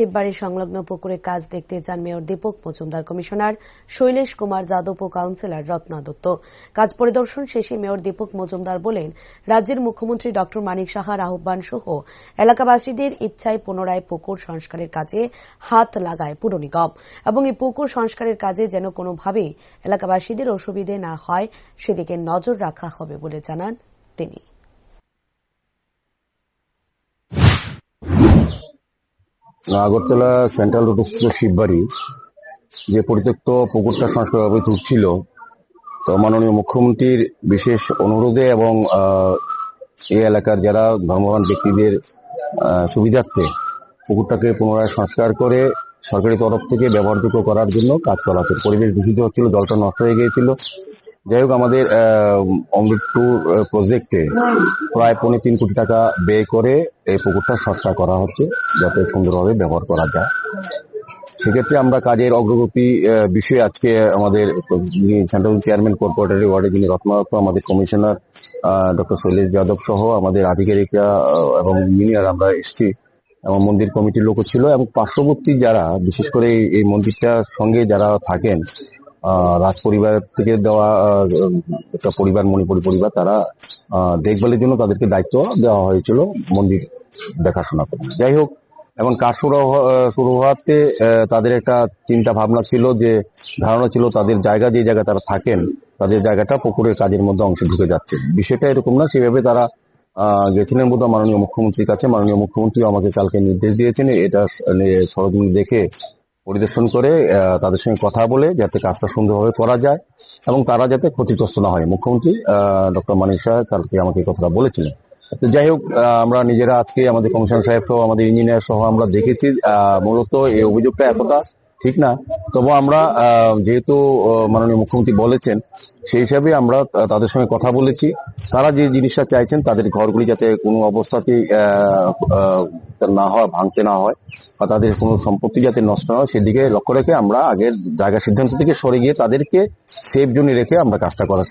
শিববাড়ি সংলগ্ন পুকুরে কাজ দেখতে যান মেয়র দীপক মজুমদার, কমিশনার শৈলেশ কুমার যাদব ও কাউন্সিলর রত্না দত্ত। কাজ পরিদর্শন শেষে মেয়র দীপক মজুমদার বলেন, রাজ্যের মুখ্যমন্ত্রী ড. মানিক সাহার আহ্বান সহ এলাকাবাসীদের ইচ্ছায় পুনরায় পুকুর সংস্কারের কাজে হাত লাগায় পুর নিগম এবং এই পুকুর সংস্কারের কাজে যেন কোনোভাবেই এলাকাবাসীদের অসুবিধে না হয়, সেদিকে নজর রাখা হবে বলে জানান তিনি। আগরতলা সেন্ট্রাল রোড শিববাড়ি, যে পরিত্যক্ত পুকুরটা সংস্কার অবৈধ উঠছিল তো মাননীয় মুখ্যমন্ত্রীর বিশেষ অনুরোধে এবং এই এলাকার যারা ধর্মবান ব্যক্তিদের সুবিধার্থে পুকুরটাকে পুনরায় সংস্কার করে সরকারি তরফ থেকে ব্যবহারযোগ্য করার জন্য কাজ হচ্ছে। পরিবেশ দূষিত হচ্ছিল, জলটা নষ্ট হয়ে গিয়েছিল। যাই হোক আমাদের অমৃত টু প্রজেক্টে প্রায় পৌনে তিন কোটি টাকা ব্যয় করে এই পুকুরটা সংস্কার করা হচ্ছে, যাতে সুন্দরভাবে ব্যবহার করা যায়। সেক্ষেত্রে আমরা কাজের অগ্রগতি বিষয়ে আজকে আমাদের সেন্ট্রাল চেয়ারম্যান কর্পোরেটর ওয়ার্ডে যিনি রত্নারত্ন, আমাদের কমিশনার ডক্টর শৈলেশ যাদব সহ আমাদের আধিকারিকরা এবং ইঞ্জিনিয়ার আমরা এসছি, এবং মন্দির কমিটির লোকও ছিল, এবং পার্শ্ববর্তী যারা, বিশেষ করে এই- মন্দিরটার সঙ্গে যারা থাকেন রাজ পরিবার থেকে দেওয়া একটা পরিবার, মণিপুরি পরিবার, তারা দেখভালের জন্য তাদেরকে দায়িত্ব দেওয়া হয়েছিল মন্দির দেখাশোনা করে। যাই হোক এবং কাজ শুরু শুরু হওয়াতে তাদের একটা চিন্তা ভাবনা ছিল যে, ধারণা ছিল তাদের জায়গা, যে জায়গায় তারা থাকেন, তাদের জায়গাটা পুকুরের কাজের মধ্যে অংশে ঢুকে যাচ্ছে। বিষয়টা এরকম না, সেভাবে তারা গেছিলেন বোধ মাননীয় মুখ্যমন্ত্রীর কাছে। মাননীয় মুখ্যমন্ত্রী আমাকে কালকে নির্দেশ দিয়েছেন, এটা সরজমিন দেখে পরিদর্শন করে তাদের সঙ্গে কথা বলে যাতে কাজটা সুন্দরভাবে করা যায় এবং তারা যাতে ক্ষতিগ্রস্ত না হয়। মুখ্যমন্ত্রী ডক্টর মানিক সাহেব কালকে আমাকে কথাটা বলেছিলেন। তো যাই হোক আমরা নিজেরা আজকে আমাদের কমিশনার সাহেব সহ, আমাদের ইঞ্জিনিয়ার সহ আমরা দেখেছি মূলত এই অভিযোগটা এতটা ঠিক না? তবু আমরা যেহেতু মাননীয় মুখ্যমন্ত্রী বলেছেন, সেই হিসাবে আমরা তাদের সঙ্গে কথা বলেছি। তারা যে জিনিসটা চাইছেন, তাদের ঘরগুলি যাতে কোনো অবস্থাতেই না হয়, ভাঙতে না হয়, বা তাদের কোনো সম্পত্তি যাতে নষ্ট না হয়, সেদিকে লক্ষ্য রেখে আমরা আগের জায়গা সিদ্ধান্ত থেকে সরে গিয়ে তাদেরকে সেফ জোনে রেখে আমরা কাজটা করার